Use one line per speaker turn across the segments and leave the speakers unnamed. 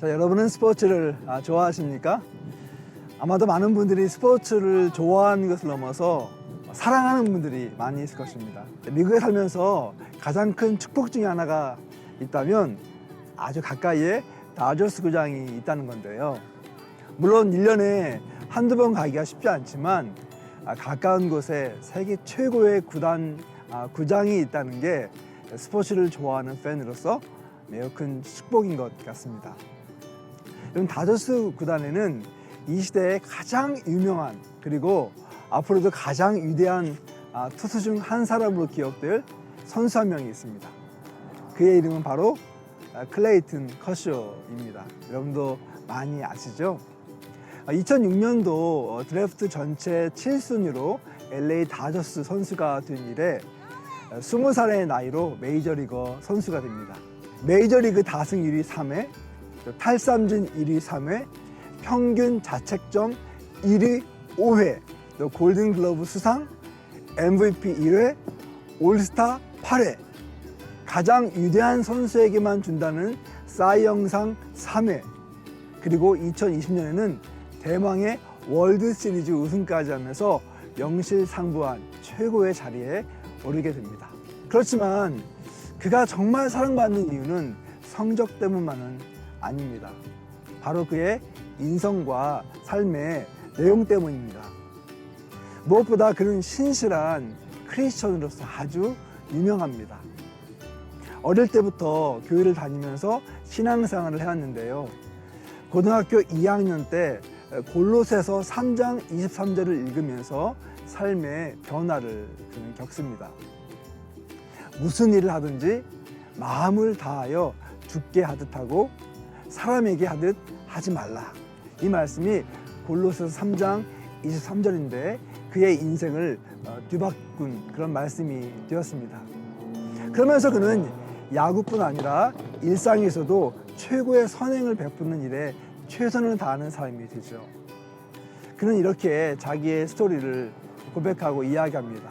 자, 여러분은 스포츠를 아, 좋아하십니까? 아마도 많은 분들이 스포츠를 좋아하는 것을 넘어서 사랑하는 분들이 많이 있을 것입니다. 미국에 살면서 가장 큰 축복 중에 하나가 있다면 아주 가까이에 다저스 구장이 있다는 건데요. 물론 1년에 한두 번 가기가 쉽지 않지만 아, 가까운 곳에 세계 최고의 구단 아, 구장이 있다는 게 스포츠를 좋아하는 팬으로서 매우 큰 축복인 것 같습니다. 여러분 다저스 구단에는 이 시대의 가장 유명한 그리고 앞으로도 가장 위대한 아, 투수 중 한 사람으로 기억될 선수 한 명이 있습니다. 그의 이름은 바로 아, 클레이튼 커쇼입니다. 여러분도 많이 아시죠? 2006년도 드래프트 전체 7순위로 LA 다저스 선수가 된 이래 20살의 나이로 메이저리거 선수가 됩니다. 메이저리그 다승 1위 3회, 탈삼진 1위 3회, 평균 자책점 1위 5회, 또 골든글러브 수상, MVP 1회, 올스타 8회, 가장 위대한 선수에게만 준다는 사이영상 3회, 그리고 2020년에는 대망의 월드 시리즈 우승까지 하면서 명실상부한 최고의 자리에 오르게 됩니다. 그렇지만 그가 정말 사랑받는 이유는 성적 때문만은 아닙니다. 바로 그의 인성과 삶의 내용 때문입니다. 무엇보다 그는 신실한 크리스천으로서 아주 유명합니다. 어릴 때부터 교회를 다니면서 신앙생활을 해왔는데요. 고등학교 2학년 때 골로새서 3장 23절을 읽으면서 삶의 변화를 그는 겪습니다. 무슨 일을 하든지 마음을 다하여 죽게 하듯 하고 사람에게 하듯 하지 말라. 이 말씀이 골로새서 3장 23절인데 그의 인생을 어, 뒤바꾼 그런 말씀이 되었습니다. 그러면서 그는 야구뿐 아니라 일상에서도 최고의 선행을 베푸는 일에 최선을 다하는 사람이 되죠. 그는 이렇게 자기의 스토리를 고백하고 이야기합니다.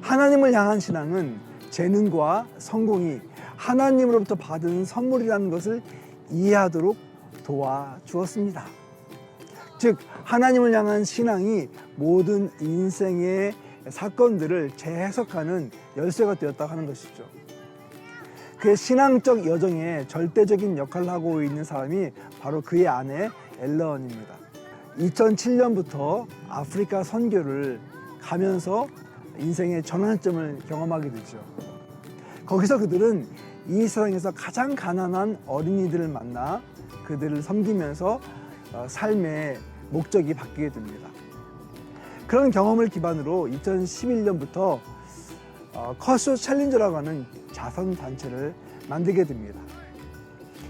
하나님을 향한 신앙은 재능과 성공이 하나님으로부터 받은 선물이라는 것을 이해하도록 도와주었습니다. 즉, 하나님을 향한 신앙이 모든 인생의 사건들을 재해석하는 열쇠가 되었다고 하는 것이죠. 그의 신앙적 여정에 절대적인 역할을 하고 있는 사람이 바로 그의 아내 엘런입니다. 2007년부터 아프리카 선교를 가면서 인생의 전환점을 경험하게 되죠. 거기서 그들은 이 세상에서 가장 가난한 어린이들을 만나 그들을 섬기면서 어, 삶의 목적이 바뀌게 됩니다. 그런 경험을 기반으로 2011년부터 어, 커쇼 챌린저라고 하는 자선 단체를 만들게 됩니다.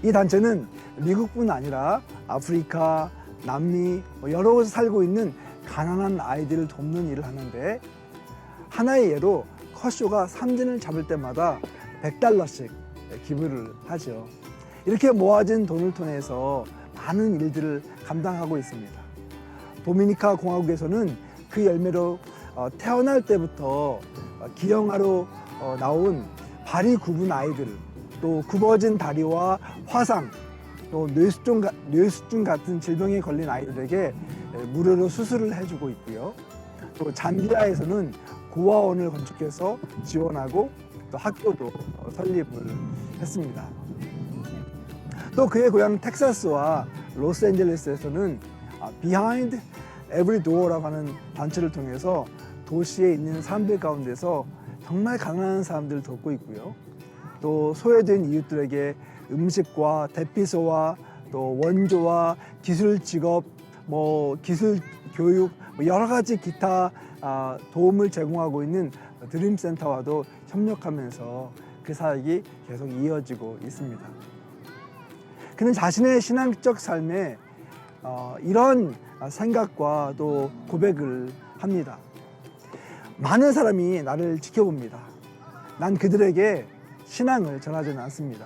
이 단체는 미국뿐 아니라 아프리카, 남미 뭐 여러 곳에 살고 있는 가난한 아이들을 돕는 일을 하는데 하나의 예로 커쇼가 삼진을 잡을 때마다 100달러씩 기부를 하죠. 이렇게 모아진 돈을 통해서 많은 일들을 감당하고 있습니다. 도미니카 공화국에서는 그 열매로 어, 태어날 때부터 어, 기형아로 어, 나온 발이 굽은 아이들, 또 굽어진 다리와 화상, 또 뇌수증, 가- 뇌수증 같은 질병에 걸린 아이들에게 에, 무료로 수술을 해주고 있고요. 또 잠비아에서는 고아원을 건축해서 지원하고 또 학교도 어, 설립을 했습니다. 또 그의 고향 텍사스와 로스앤젤레스에서는 아, Behind Every Door라고 하는 단체를 통해서 도시에 있는 사람들 가운데서 정말 가난한 사람들을 돕고 있고요. 또 소외된 이웃들에게 음식과 대피소와 또 원조와 기술 직업, 뭐 기술 교육, 뭐 여러 가지 기타 아, 도움을 제공하고 있는 드림센터와도 협력하면서 그 사역이 계속 이어지고 있습니다. 그는 자신의 신앙적 삶에 어, 이런 생각과 또 고백을 합니다. 많은 사람이 나를 지켜봅니다. 난 그들에게 신앙을 전하지는 않습니다.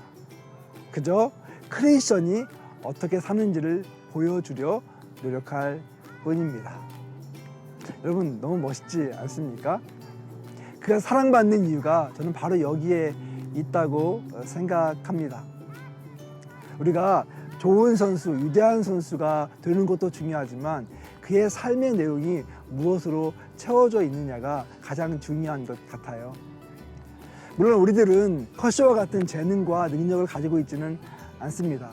그저 크리스천이 어떻게 사는지를 보여주려 노력할 뿐입니다. 여러분 너무 멋있지 않습니까? 그가 사랑받는 이유가 저는 바로 여기에 있다고 생각합니다. 우리가 좋은 선수, 위대한 선수가 되는 것도 중요하지만 그의 삶의 내용이 무엇으로 채워져 있느냐가 가장 중요한 것 같아요. 물론 우리들은 커쇼와 같은 재능과 능력을 가지고 있지는 않습니다.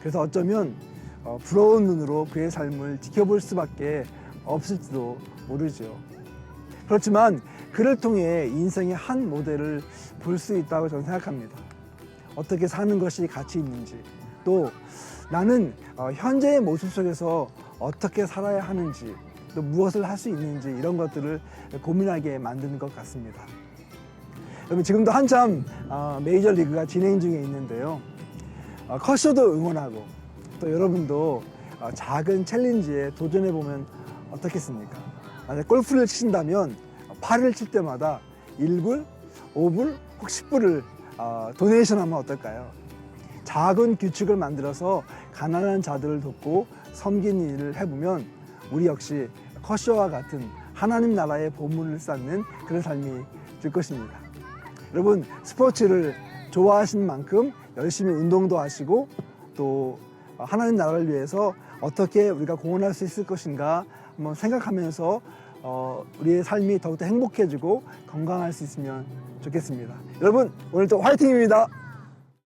그래서 어쩌면 어, 부러운 눈으로 그의 삶을 지켜볼 수밖에 없을지도 모르죠. 그렇지만 그를 통해 인생의 한 모델을 볼 수 있다고 저는 생각합니다. 어떻게 사는 것이 가치 있는지, 또 나는 어, 현재의 모습 속에서 어떻게 살아야 하는지, 또 무엇을 할 수 있는지 이런 것들을 고민하게 만드는 것 같습니다. 여러분 지금도 한참 어, 메이저 리그가 진행 중에 있는데요. 어, 커쇼도 응원하고 또 여러분도 어, 작은 챌린지에 도전해 보면 어떻겠습니까? 만약 골프를 치신다면 8을 칠 때마다 1불, 5불, 혹 10불을 어, 도네이션 하면 어떨까요? 작은 규칙을 만들어서 가난한 자들을 돕고 섬기는 일을 해보면 우리 역시 커쇼와 같은 하나님 나라의 보물을 쌓는 그런 삶이 될 것입니다. 여러분 스포츠를 좋아하시는 만큼 열심히 운동도 하시고 또 하나님 나라를 위해서 어떻게 우리가 공헌할 수 있을 것인가 한번 생각하면서 어, 우리의 삶이 더욱더 행복해지고 건강할 수 있으면 좋겠습니다. 여러분 오늘도 화이팅입니다.